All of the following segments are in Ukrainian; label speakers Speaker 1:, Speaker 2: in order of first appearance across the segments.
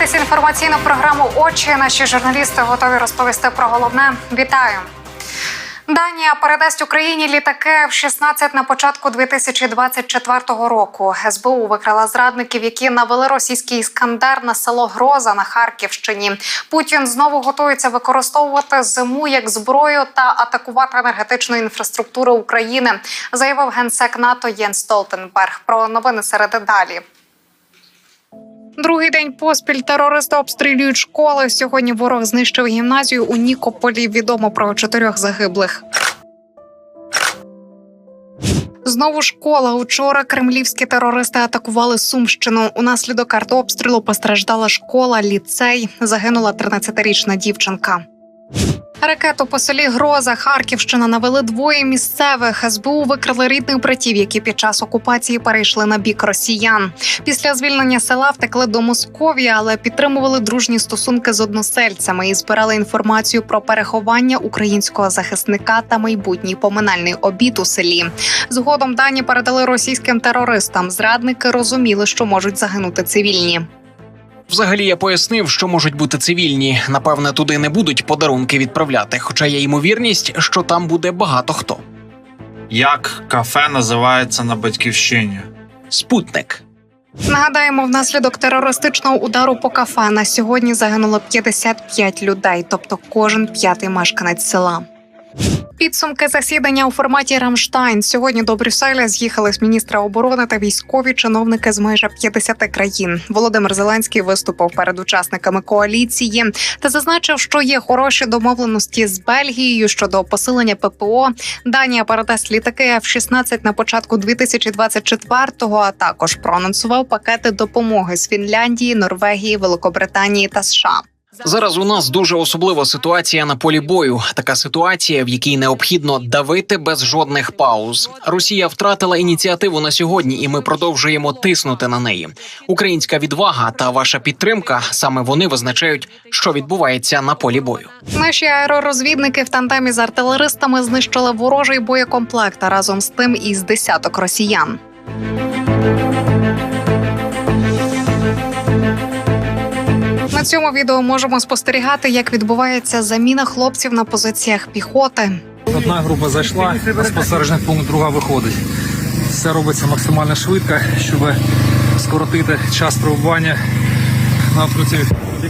Speaker 1: дивитесь інформаційну програму Очі. Наші журналісти готові розповісти про головне. Вітаю. Данія передасть Україні літаки F-16 на початку 2024 року. СБУ викрила зрадників, які навели російський іскандер на село Гроза на Харківщині. Путін знову готується використовувати зиму як зброю та атакувати енергетичну інфраструктуру України, заявив генсек НАТО Єн Столтенберг. Про новини серед далі. Другий день поспіль терористи обстрілюють школи. Сьогодні ворог знищив гімназію у Нікополі. Відомо про чотирьох загиблих. Знову школа. Учора кремлівські терористи атакували Сумщину. Унаслідок артобстрілу постраждала школа, ліцей. Загинула 13-річна дівчинка. Ракету по селі Гроза Харківщина навели двоє місцевих. СБУ викрили рідних братів, які під час окупації перейшли на бік росіян. Після звільнення села втекли до Московії, але підтримували дружні стосунки з односельцями і збирали інформацію про переховання українського захисника та майбутній поминальний обід у селі. Згодом дані передали російським терористам. Зрадники розуміли, що можуть загинути цивільні.
Speaker 2: Взагалі я пояснив, що можуть бути цивільні. Напевне, туди не будуть подарунки відправляти, хоча є ймовірність, що там буде багато хто.
Speaker 3: Як кафе називається на батьківщині?
Speaker 2: Спутник.
Speaker 1: Нагадаємо, внаслідок терористичного удару по кафе на сьогодні загинуло 55 людей, тобто кожен п'ятий мешканець села. Підсумки засідання у форматі Рамштайн. Сьогодні до Брюсселя з'їхались міністри оборони та військові чиновники з майже 50 країн. Володимир Зеленський виступив перед учасниками коаліції та зазначив, що є хороші домовленості з Бельгією щодо посилення ППО. Данія передасть літаки F-16 на початку 2024-го, а також проанонсував пакети допомоги з Фінляндії, Норвегії, Великобританії та США.
Speaker 2: Зараз у нас дуже особлива ситуація на полі бою. Така ситуація, в якій необхідно давити без жодних пауз. Росія втратила ініціативу на сьогодні, і ми продовжуємо тиснути на неї. Українська відвага та ваша підтримка саме вони визначають, що відбувається на полі бою.
Speaker 1: Наші аеророзвідники в тандемі з артилеристами знищили ворожий боєкомплект разом з тим із десяток росіян. На цьому відео можемо спостерігати, як відбувається заміна хлопців на позиціях піхоти.
Speaker 4: Одна група зайшла на спостережний пункт, друга виходить. Все робиться максимально швидко, щоб скоротити час перебування на откритій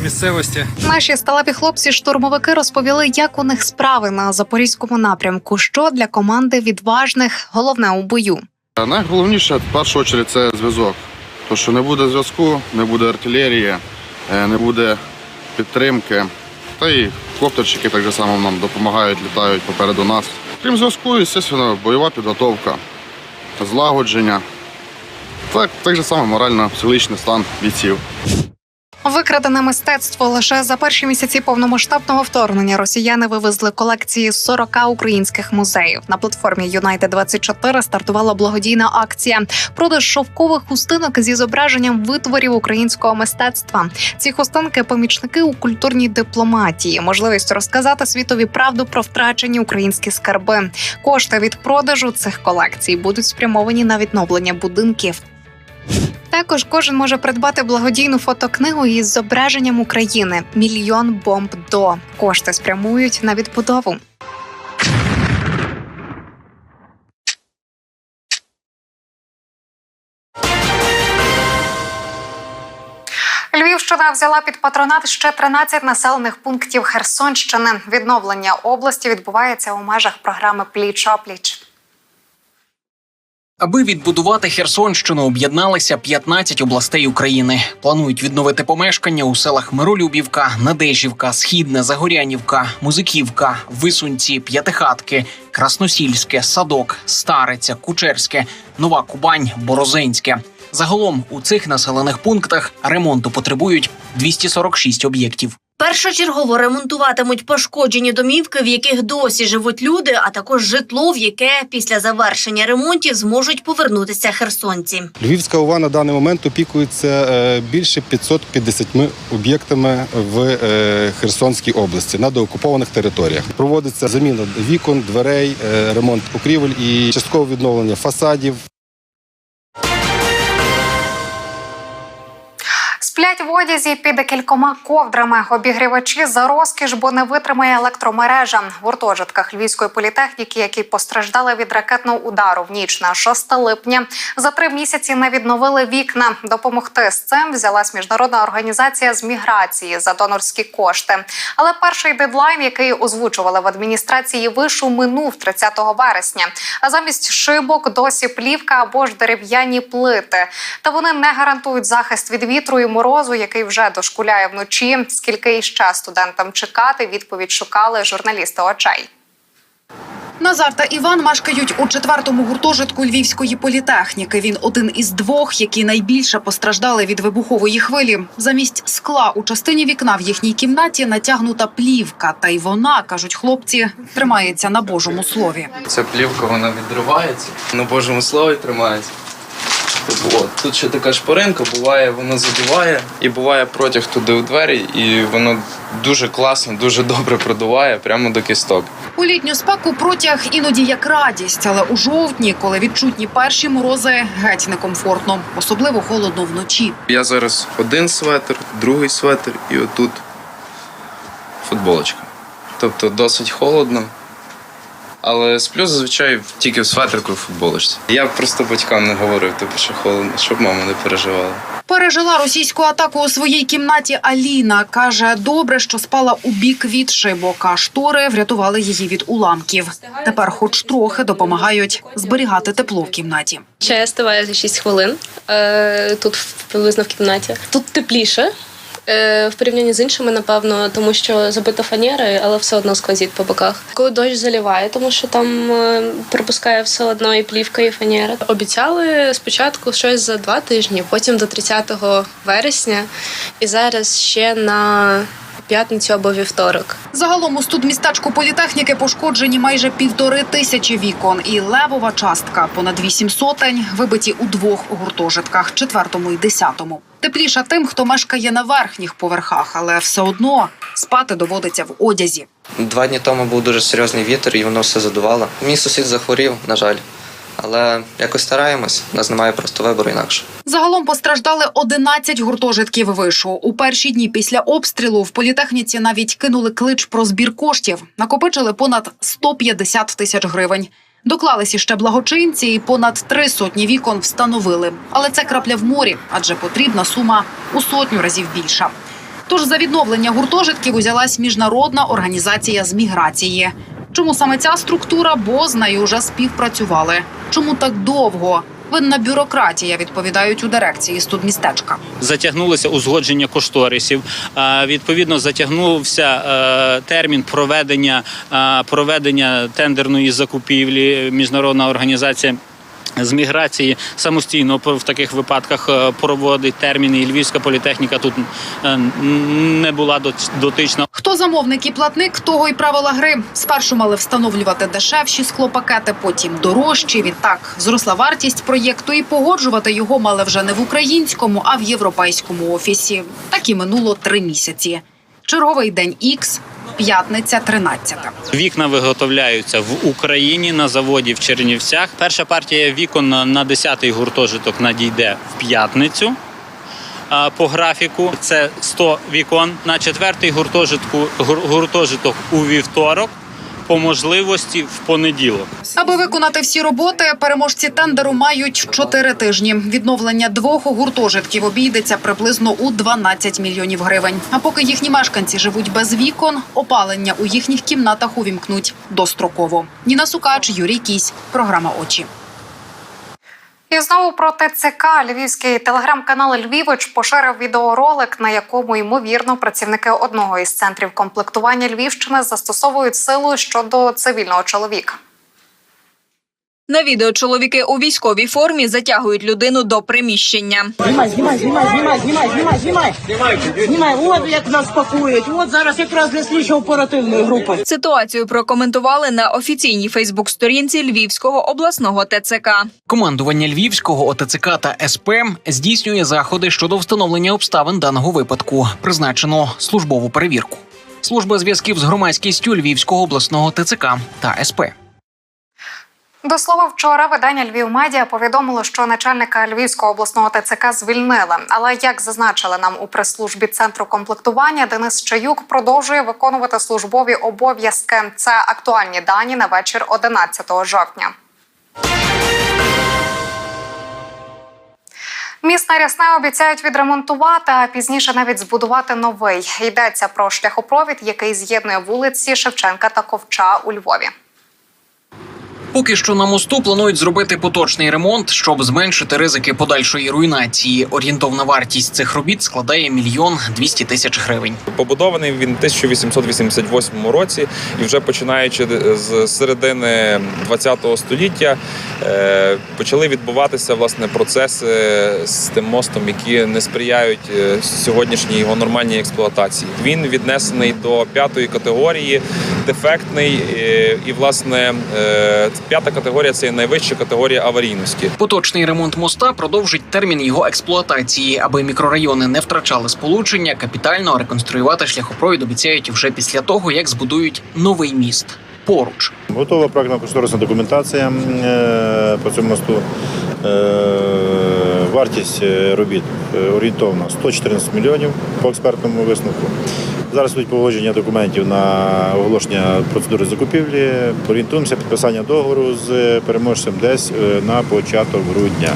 Speaker 4: місцевості.
Speaker 1: Наші сталеві хлопці-штурмовики розповіли, як у них справи на запорізькому напрямку. Що для команди відважних головне у бою.
Speaker 5: Найголовніше в першу чергу це зв'язок. Тому що не буде зв'язку, не буде артилерії, не буде підтримки. Та й коптерчики так само нам допомагають, літають попереду нас. Крім зв'язку, звісно, бойова підготовка, злагодження. Так, так же само морально-психологічний стан бійців.
Speaker 1: Викрадене мистецтво лише за перші місяці повномасштабного вторгнення росіяни вивезли колекції з 40 українських музеїв. На платформі Юнайтед 24 стартувала благодійна акція продаж шовкових хустинок зі зображенням витворів українського мистецтва. Ці хустинки помічники у культурній дипломатії, можливість розказати світові правду про втрачені українські скарби. Кошти від продажу цих колекцій будуть спрямовані на відновлення будинків. Також кожен може придбати благодійну фотокнигу із зображенням України Мільйон бомб до кошти спрямують на відбудову. Львівщина взяла під патронат ще 13 населених пунктів Херсонщини. Відновлення області відбувається у межах програми Пліч опліч.
Speaker 2: Аби відбудувати Херсонщину, об'єдналися 15 областей України. Планують відновити помешкання у селах Миролюбівка, Надежівка, Східне, Загорянівка, Музиківка, Висунці, П'ятихатки, Красносільське, Садок, Стариця, Кучерське, Нова Кубань, Борозенське. Загалом у цих населених пунктах ремонту потребують 246 об'єктів.
Speaker 6: Першочергово ремонтуватимуть пошкоджені домівки, в яких досі живуть люди, а також житло, в яке після завершення ремонтів зможуть повернутися херсонці.
Speaker 7: Львівська ОВА на даний момент опікується е, більше 550 об'єктами в е, Херсонській області на деокупованих територіях. Проводиться заміна вікон, дверей, е, ремонт покрівель і часткове відновлення фасадів,
Speaker 1: Сплять в одязі під кількома ковдрами. Обігрівачі за розкіш, бо не витримає електромережа. В гуртожитках львівської політехніки, які постраждали від ракетного удару в ніч на 6 липня, за три місяці не відновили вікна. Допомогти з цим взялась міжнародна організація з міграції за донорські кошти. Але перший дедлайн, який озвучували в адміністрації вишу, минув 30 вересня. А замість шибок досі плівка або ж дерев'яні плити. Та вони не гарантують захист від вітру і морозу, який вже дошкуляє вночі. Скільки іще студентам чекати? Відповідь шукали журналісти очей.
Speaker 8: Назар та Іван мешкають у четвертому гуртожитку львівської політехніки. Він один із двох, які найбільше постраждали від вибухової хвилі. Замість скла у частині вікна в їхній кімнаті натягнута плівка, та й вона кажуть хлопці, тримається на божому слові.
Speaker 9: Ця плівка вона відривається, на Божому слові тримається. От, тут ще така шпаринка, буває, воно задуває, і буває протяг туди у двері, і воно дуже класно, дуже добре продуває прямо до кісток.
Speaker 8: У літню спеку протяг іноді як радість, але у жовтні, коли відчутні перші морози, геть некомфортно, особливо холодно вночі.
Speaker 9: Я зараз один светр, другий светр і отут футболочка. Тобто досить холодно. Але сплю зазвичай тільки в светрику і в футболочці. Я просто батькам не говорив, типу, що холодно, щоб мама не переживала.
Speaker 8: Пережила російську атаку у своїй кімнаті Аліна. Каже, добре, що спала у бік від шибок, а штори врятували її від уламків. Тепер, хоч трохи, допомагають зберігати тепло в кімнаті.
Speaker 10: Ще я стиваю за 6 хвилин е, тут приблизно в кімнаті. Тут тепліше. Е, В порівнянні з іншими, напевно, тому що забито фанери, але все одно сквозить по боках. Коли дощ заливає, тому що там е, пропускає все одно і плівка, і фанера. Обіцяли спочатку щось за два тижні, потім до 30 вересня, і зараз ще на п'ятницю або вівторок.
Speaker 8: Загалом у студмістечку політехніки пошкоджені майже півтори тисячі вікон, і левова частка понад вісім сотень вибиті у двох гуртожитках четвертому і десятому. Тепліше тим, хто мешкає на верхніх поверхах, але все одно спати доводиться в одязі.
Speaker 11: Два дні тому був дуже серйозний вітер, і воно все задувало. Мій сусід захворів, на жаль. Але якось стараємось, у нас немає просто вибору інакше.
Speaker 8: Загалом постраждали 11 гуртожитків вишу. У перші дні після обстрілу в політехніці навіть кинули клич про збір коштів. Накопичили понад 150 тисяч гривень. Доклалися ще благочинці, і понад три сотні вікон встановили. Але це крапля в морі, адже потрібна сума у сотню разів більша. Тож за відновлення гуртожитків узялась міжнародна організація з міграції. Чому саме ця структура? Бо з нею вже співпрацювали. Чому так довго? Винна бюрократія, відповідають у дирекції студмістечка.
Speaker 12: затягнулося узгодження кошторисів. Відповідно, затягнувся е, термін проведення е, проведення тендерної закупівлі. Міжнародна організація. З міграції самостійно в таких випадках е, проводить терміни. І Львівська політехніка тут е, не була дот- дотична.
Speaker 8: Хто замовник і платник, того й правила гри. Спершу мали встановлювати дешевші склопакети, потім дорожчі. Відтак зросла вартість проєкту, і погоджувати його мали вже не в українському, а в європейському офісі. Так і минуло три місяці. Черговий день ікс, п'ятниця, 13.
Speaker 12: Вікна виготовляються в Україні на заводі в Чернівцях. Перша партія вікон на- на 10-й гуртожиток надійде в п'ятницю. По графіку це 100 вікон. На четвертий гуртожитку гур- гуртожиток у вівторок, по можливості в понеділок.
Speaker 8: Аби виконати всі роботи, переможці тендеру мають чотири тижні. Відновлення двох гуртожитків обійдеться приблизно у 12 мільйонів гривень. А поки їхні мешканці живуть без вікон, опалення у їхніх кімнатах увімкнуть достроково. Ніна Сукач, Юрій Кісь, програма Очі.
Speaker 1: І знову про ТЦК львівський телеграм-канал Львівич поширив відеоролик, на якому ймовірно працівники одного із центрів комплектування Львівщини застосовують силу щодо цивільного чоловіка.
Speaker 13: На відео чоловіки у військовій формі затягують людину до приміщення.
Speaker 14: Знімай, знімай, знімай, знімай, знімай, знімай, знімай. Знімай, от як нас пакують. От зараз якраз для слідчо оперативної групи.
Speaker 13: Ситуацію прокоментували на офіційній Фейсбук-сторінці Львівського обласного ТЦК.
Speaker 2: Командування Львівського ОТЦК та СП здійснює заходи щодо встановлення обставин даного випадку. Призначено службову перевірку. Служба зв'язків з громадськістю Львівського обласного ТЦК та СП.
Speaker 1: До слова, вчора видання Львів Медіа повідомило, що начальника Львівського обласного ТЦК звільнили. Але як зазначили нам у прес-службі центру комплектування, Денис Чаюк продовжує виконувати службові обов'язки. Це актуальні дані на вечір 11 жовтня. Міст на Рясне обіцяють відремонтувати, а пізніше навіть збудувати новий. Йдеться про шляхопровід, який з'єднує вулиці Шевченка та Ковча у Львові.
Speaker 2: Поки що на мосту планують зробити поточний ремонт, щоб зменшити ризики подальшої руйнації. Орієнтовна вартість цих робіт складає мільйон двісті тисяч гривень.
Speaker 15: Побудований він в 1888 році, і вже починаючи з середини ХХ століття е, почали відбуватися власне процеси з тим мостом, які не сприяють е, сьогоднішній його нормальній експлуатації. Він віднесений до п'ятої категорії, дефектний, е, і власне п'ята категорія це найвища категорія аварійності.
Speaker 2: Поточний ремонт моста продовжить термін його експлуатації, аби мікрорайони не втрачали сполучення. Капітально реконструювати шляхопровід обіцяють вже після того, як збудують новий міст поруч.
Speaker 16: Готова проектно-кошторисна документація е, по цьому мосту. Е, Вартість е, робіт орієнтовно 114 мільйонів по експертному висновку. Зараз йдуть погодження документів на оголошення процедури закупівлі. Орієнтуємося підписання договору з переможцем десь е, на початок грудня.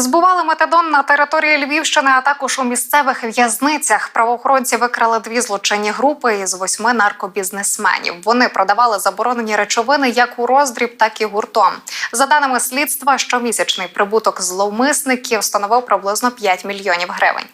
Speaker 1: Збували метадон на території Львівщини, а також у місцевих в'язницях. Правоохоронці викрали дві злочинні групи із восьми наркобізнесменів. Вони продавали заборонені речовини як у роздріб, так і гуртом. За даними слідства, щомісячний прибуток зловмисників становив приблизно 5 мільйонів гривень.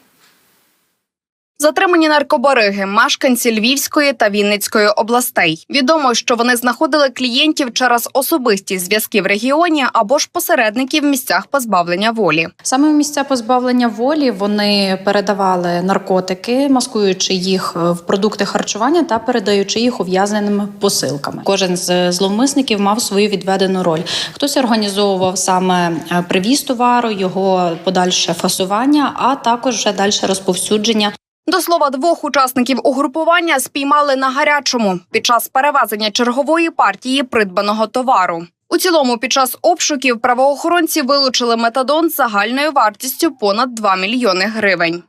Speaker 8: Затримані наркобариги, мешканці Львівської та Вінницької областей. Відомо, що вони знаходили клієнтів через особисті зв'язки в регіоні або ж посередників в місцях позбавлення волі.
Speaker 17: Саме в місця позбавлення волі вони передавали наркотики, маскуючи їх в продукти харчування та передаючи їх ув'язненими посилками. Кожен з зловмисників мав свою відведену роль. Хтось організовував саме е, привіз товару, його подальше фасування, а також вже далі розповсюдження.
Speaker 8: До слова, двох учасників угрупування спіймали на гарячому під час перевезення чергової партії придбаного товару. У цілому, під час обшуків правоохоронці вилучили метадон загальною вартістю понад 2 мільйони гривень.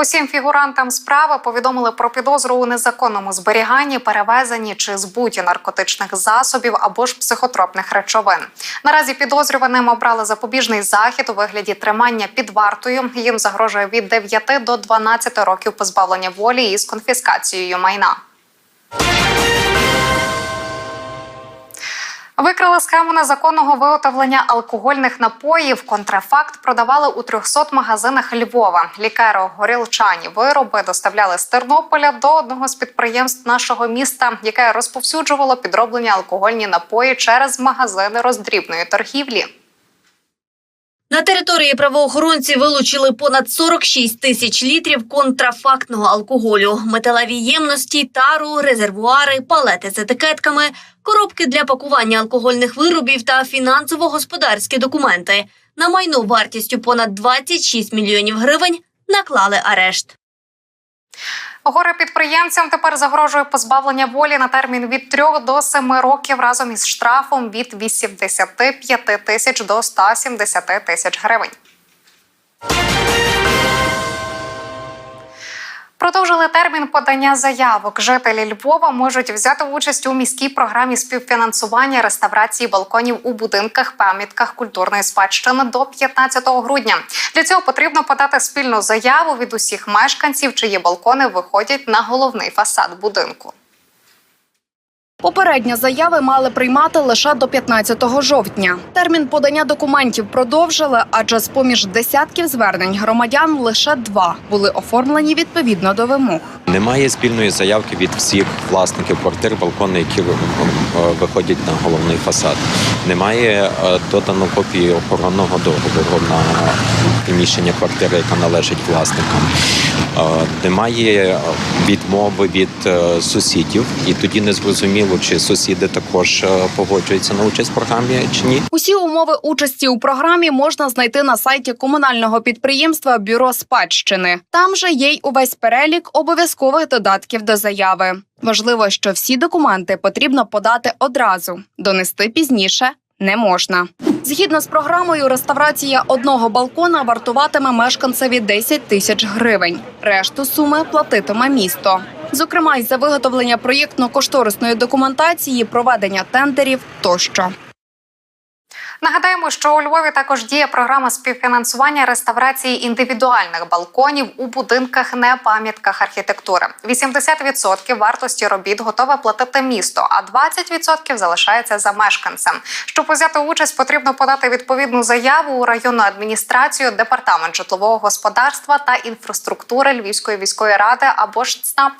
Speaker 1: Усім фігурантам справи повідомили про підозру у незаконному зберіганні, перевезенні чи збуті наркотичних засобів або ж психотропних речовин. Наразі підозрюваним обрали запобіжний захід у вигляді тримання під вартою. Їм загрожує від 9 до 12 років позбавлення волі із конфіскацією майна. Викрили схему незаконного виготовлення алкогольних напоїв. Контрафакт продавали у 300 магазинах Львова. Лікеро горілчані вироби доставляли з Тернополя до одного з підприємств нашого міста, яке розповсюджувало підроблені алкогольні напої через магазини роздрібної торгівлі.
Speaker 6: На території правоохоронці вилучили понад 46 тисяч літрів контрафактного алкоголю, металеві ємності, тару, резервуари, палети з етикетками, коробки для пакування алкогольних виробів та фінансово-господарські документи. На майно вартістю понад 26 мільйонів гривень наклали арешт.
Speaker 1: Горе підприємцям тепер загрожує позбавлення волі на термін від 3 до 7 років разом із штрафом від 85 тисяч до 170 тисяч гривень. Продовжили термін подання заявок. Жителі Львова можуть взяти участь у міській програмі співфінансування реставрації балконів у будинках пам'ятках культурної спадщини до 15 грудня. Для цього потрібно подати спільну заяву від усіх мешканців, чиї балкони виходять на головний фасад будинку.
Speaker 8: Попередні заяви мали приймати лише до 15 жовтня. Термін подання документів продовжили, адже з поміж десятків звернень громадян лише два були оформлені відповідно до вимог.
Speaker 18: Немає спільної заявки від всіх власників квартир, балкони, які е, виходять на головний фасад. Немає е, додано копії охоронного договору на приміщення квартири, яка належить власникам. Е, Немає відмови від сусідів, і тоді не зрозуміло, можливо, чи сусіди також е, погоджуються на участь в програмі чи ні.
Speaker 8: Усі умови участі у програмі можна знайти на сайті комунального підприємства Бюро спадщини. Там же є й увесь перелік обов'язкових додатків до заяви. Важливо, що всі документи потрібно подати одразу, донести пізніше. Не можна згідно з програмою, реставрація одного балкона вартуватиме мешканцеві 10 тисяч гривень. Решту суми платитиме місто. Зокрема, й за виготовлення проєктно-кошторисної документації, проведення тендерів тощо.
Speaker 1: Нагадаємо, що у Львові також діє програма співфінансування реставрації індивідуальних балконів у будинках не пам'ятках архітектури. 80% вартості робіт готове платити місто, а 20% залишається за мешканцем. Щоб взяти участь, потрібно подати відповідну заяву у районну адміністрацію, департамент житлового господарства та інфраструктури Львівської міської ради або ж ЦНАП.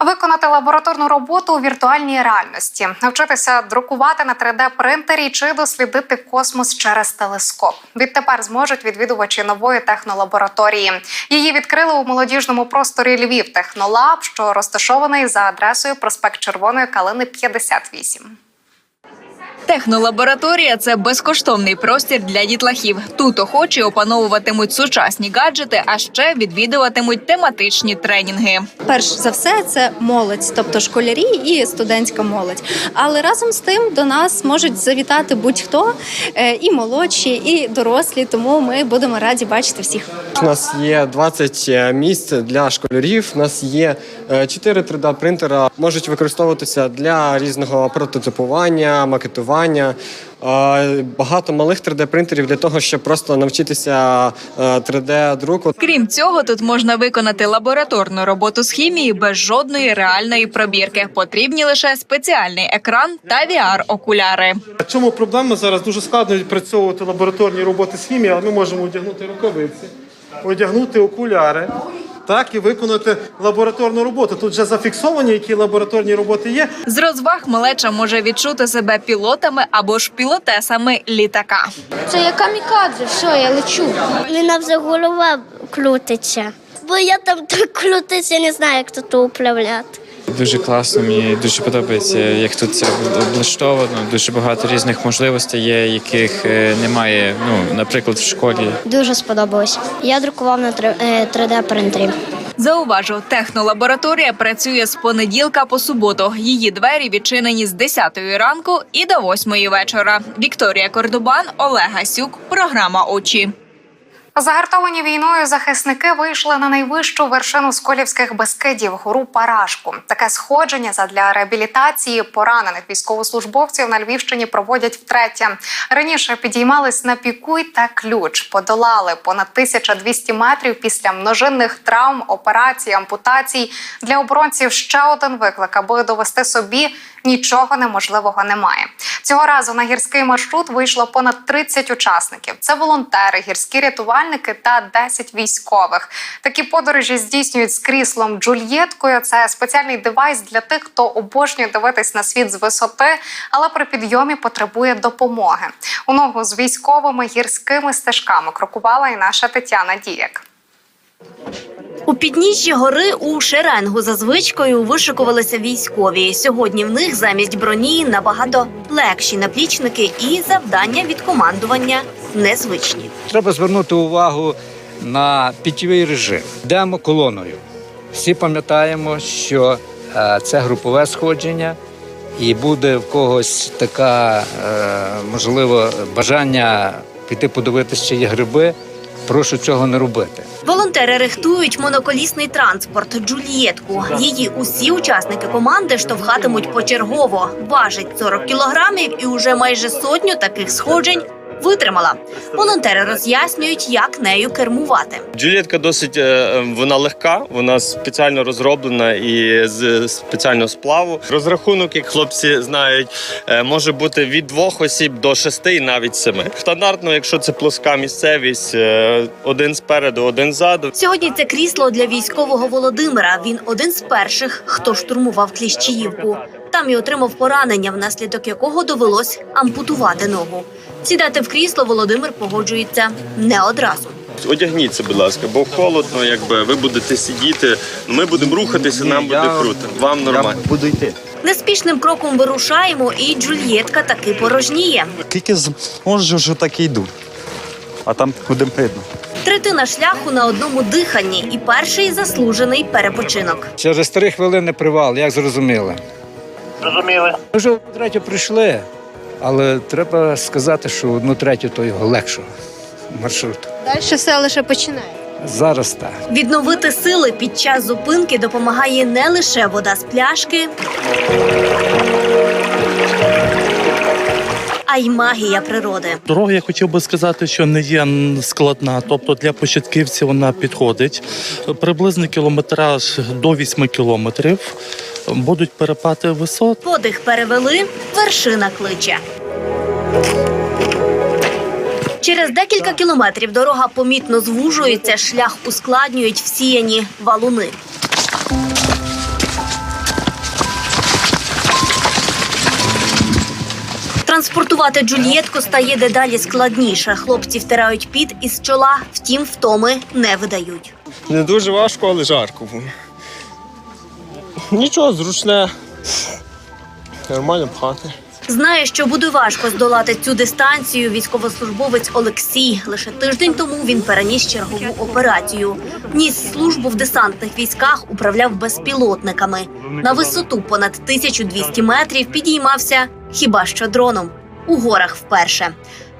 Speaker 1: Виконати лабораторну роботу у віртуальній реальності, навчитися друкувати на 3D-принтері чи дослідити космос через телескоп. Відтепер зможуть відвідувачі нової технолабораторії. Її відкрили у молодіжному просторі Львів Технолаб, що розташований за адресою проспект Червоної Калини 58.
Speaker 13: Технолабораторія це безкоштовний простір для дітлахів. Тут охочі опановуватимуть сучасні гаджети, а ще відвідуватимуть тематичні тренінги.
Speaker 19: Перш за все, це молодь, тобто школярі і студентська молодь. Але разом з тим до нас можуть завітати будь-хто е, і молодші, і дорослі. Тому ми будемо раді бачити всіх.
Speaker 20: У нас є 20 місць для школярів. У нас є 4 3D принтера, можуть використовуватися для різного прототипування, макетування. Е, Багато малих 3D принтерів для того, щоб просто навчитися 3D друку.
Speaker 13: Крім цього, тут можна виконати лабораторну роботу з хімії без жодної реальної пробірки. Потрібні лише спеціальний екран та VR-окуляри.
Speaker 21: В чому проблема зараз дуже складно відпрацьовувати лабораторні роботи з хімії, але ми можемо одягнути рукавиці, одягнути окуляри. Так і виконати лабораторну роботу. Тут вже зафіксовані, які лабораторні роботи є.
Speaker 13: З розваг малеча може відчути себе пілотами або ж пілотесами літака.
Speaker 22: Це я камікадзе, все, я лечу. Мене вже голова крутиться. Бо я там так крутиться, не знаю, як тут управляти.
Speaker 23: Дуже класно, мені дуже подобається, як тут це облаштовано. Дуже багато різних можливостей є, яких е, немає, ну, наприклад, в школі.
Speaker 22: Дуже сподобалось. Я друкував на 3D принтері.
Speaker 13: Зауважу, технолабораторія працює з понеділка по суботу. Її двері відчинені з 10 ранку і до 8 вечора. Вікторія Кордобан, Олег Гасюк. Програма очі.
Speaker 1: Загартовані війною захисники вийшли на найвищу вершину Сколівських Бескидів гору Парашку. Таке сходження задля реабілітації поранених військовослужбовців на Львівщині проводять втретє. Раніше підіймались на пікуй та ключ, подолали понад 1200 метрів після множинних травм, операцій, ампутацій. Для оборонців ще один виклик, аби довести собі. Нічого неможливого немає. Цього разу на гірський маршрут вийшло понад 30 учасників. Це волонтери, гірські рятувальники та 10 військових. Такі подорожі здійснюють з кріслом Джульєткою. Це спеціальний девайс для тих, хто обожнює дивитись на світ з висоти, але при підйомі потребує допомоги. У ногу з військовими гірськими стежками крокувала і наша Тетяна Діяк.
Speaker 6: У підніжжі гори у шеренгу за звичкою вишикувалися військові. Сьогодні в них замість броні набагато легші наплічники і завдання від командування незвичні.
Speaker 24: Треба звернути увагу на питьовий режим. Йдемо колоною. Всі пам'ятаємо, що е, це групове сходження, і буде в когось така, е, можливо, бажання піти подивитися, чи є гриби. Прошу цього не робити.
Speaker 6: Волонтери рихтують моноколісний транспорт Джульєтку. Її усі учасники команди штовхатимуть почергово. Важить 40 кілограмів і уже майже сотню таких сходжень витримала. Волонтери роз'яснюють, як нею кермувати.
Speaker 25: Джулієтка досить е, вона легка, вона спеціально розроблена і з спеціального сплаву. Розрахунок, як хлопці знають, е, може бути від двох осіб до шести і навіть семи. Стандартно, якщо це плоска місцевість, е, один спереду, один ззаду.
Speaker 6: Сьогодні це крісло для військового Володимира. Він один з перших, хто штурмував Кліщіївку. Там і отримав поранення, внаслідок якого довелось ампутувати ногу. Сідати в крісло Володимир погоджується не одразу.
Speaker 25: одягніться, будь ласка, бо холодно, якби ви будете сидіти. Ми будемо рухатися, нам буде круто. Вам нормально.
Speaker 26: Буду йти.
Speaker 6: Неспішним кроком вирушаємо, і Джульєтка таки порожніє.
Speaker 26: Скільки зможу, що так і йду. А там будемо видно.
Speaker 6: Третина шляху на одному диханні і перший заслужений перепочинок.
Speaker 24: Через три хвилини привал, як зрозуміли.
Speaker 14: Зрозуміли.
Speaker 24: Ми вже третю прийшли, але треба сказати, що одну третю то його легшого маршруту.
Speaker 19: Далі все лише починає.
Speaker 24: Зараз так.
Speaker 6: Відновити сили під час зупинки допомагає не лише вода з пляшки, а й магія природи.
Speaker 27: Дорога, я хотів би сказати, що не є складна, тобто для початківців вона підходить. Приблизно кілометраж до 8 кілометрів. Будуть перепади висот.
Speaker 6: Подих перевели, вершина кличе. Через декілька кілометрів дорога помітно звужується, шлях ускладнюють всіяні валуни. Транспортувати Джульєтку стає дедалі складніше. Хлопці втирають піт із чола, втім, втоми не видають.
Speaker 25: Не дуже важко, але жарко було. Нічого, зручне. Нормально пхати.
Speaker 6: Знає, що буде важко здолати цю дистанцію. Військовослужбовець Олексій. Лише тиждень тому він переніс чергову операцію. Ніс службу в десантних військах, управляв безпілотниками. На висоту понад 1200 метрів підіймався хіба що дроном у горах вперше.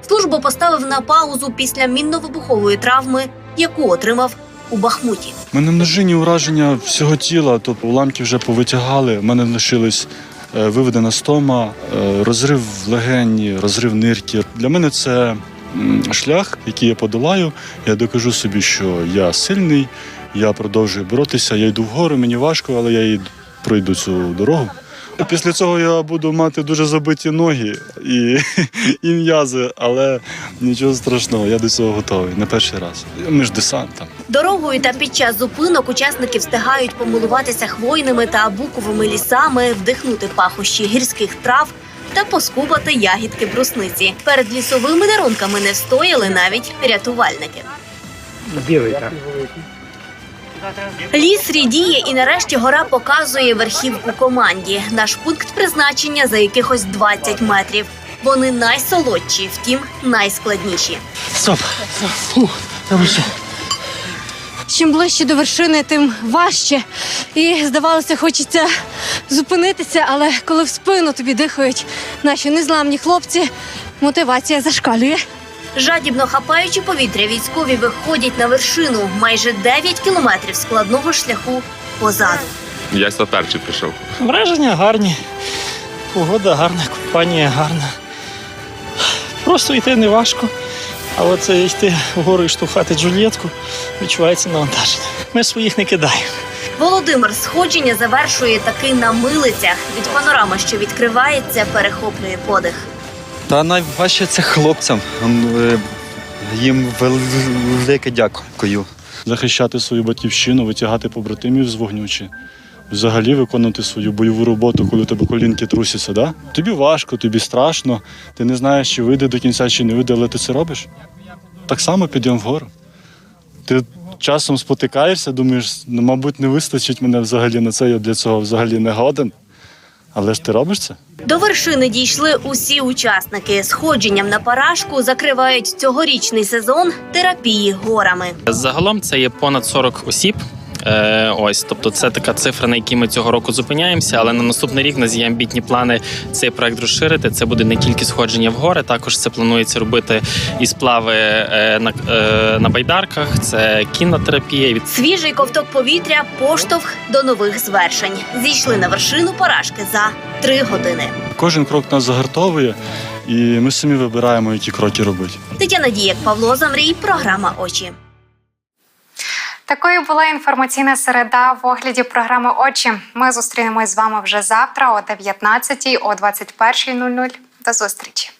Speaker 6: Службу поставив на паузу після мінно-вибухової травми, яку отримав у Бахмуті.
Speaker 28: Мене множинні ураження всього тіла, тобто уламки вже повитягали. У мене лишились е, виведена стома, е, розрив легені, розрив нирки. Для мене це шлях, який я подолаю. Я докажу собі, що я сильний, я продовжую боротися. Я йду вгору, мені важко, але я пройду цю дорогу. Після цього я буду мати дуже забиті ноги і, і м'язи, але нічого страшного, я до цього готовий. Не перший раз. Ми ж десантом.
Speaker 6: Дорогою та під час зупинок учасники встигають помилуватися хвойними та буковими лісами, вдихнути пахощі гірських трав та поскубати ягідки брусниці. Перед лісовими дарунками не встояли навіть рятувальники.
Speaker 24: Білий так.
Speaker 6: Ліс рідіє, і нарешті гора показує верхівку команді. Наш пункт призначення за якихось 20 метрів. Вони найсолодші, втім найскладніші.
Speaker 27: Стоп. Фух, та ви?
Speaker 29: Чим ближче до вершини, тим важче. І здавалося, хочеться зупинитися, але коли в спину тобі дихають наші незламні хлопці, мотивація зашкалює.
Speaker 6: Жадібно хапаючи повітря, військові виходять на вершину майже 9 кілометрів складного шляху позаду.
Speaker 15: Я сюди перший прийшов.
Speaker 27: Враження гарні, погода гарна, компанія гарна. Просто йти не важко, а оце йти вгору і штовхати Джульєтку відчувається навантаження. Ми своїх не кидаємо.
Speaker 6: Володимир сходження завершує таки на милицях. Від панорами, що відкривається, перехоплює подих.
Speaker 26: Та найважче це хлопцям. Е, Їм велике дякую.
Speaker 28: Захищати свою батьківщину, витягати побратимів з вогнючі. Взагалі виконувати свою бойову роботу, коли у тебе колінки трусяться, да? Тобі важко, тобі страшно, ти не знаєш, чи вийде до кінця, чи не вийде, але ти це робиш. Так само підйом вгору. Ти часом спотикаєшся, думаєш, ну, мабуть, не вистачить мене взагалі на це, я для цього взагалі не годен. Але ж ти робиш це?
Speaker 6: До вершини дійшли усі учасники. Сходженням на парашку закривають цьогорічний сезон терапії горами.
Speaker 30: Загалом це є понад 40 осіб. Е, ось, тобто, це така цифра, на якій ми цього року зупиняємося. Але на наступний рік у нас є амбітні плани цей проект розширити. Це буде не тільки сходження в гори, також це планується робити і сплави е, на, е, на байдарках. Це кінна терапія. Від
Speaker 6: Свіжий ковток повітря, поштовх до нових звершень. Зійшли на вершину парашки за три години.
Speaker 28: Кожен крок нас загартовує, і ми самі вибираємо, які кроки робити.
Speaker 6: Тетяна Дієк, Павло Замрій, програма Очі.
Speaker 1: Такою була інформаційна середа в огляді програми Очі. Ми зустрінемось з вами вже завтра о 19 о 21.00. До зустрічі.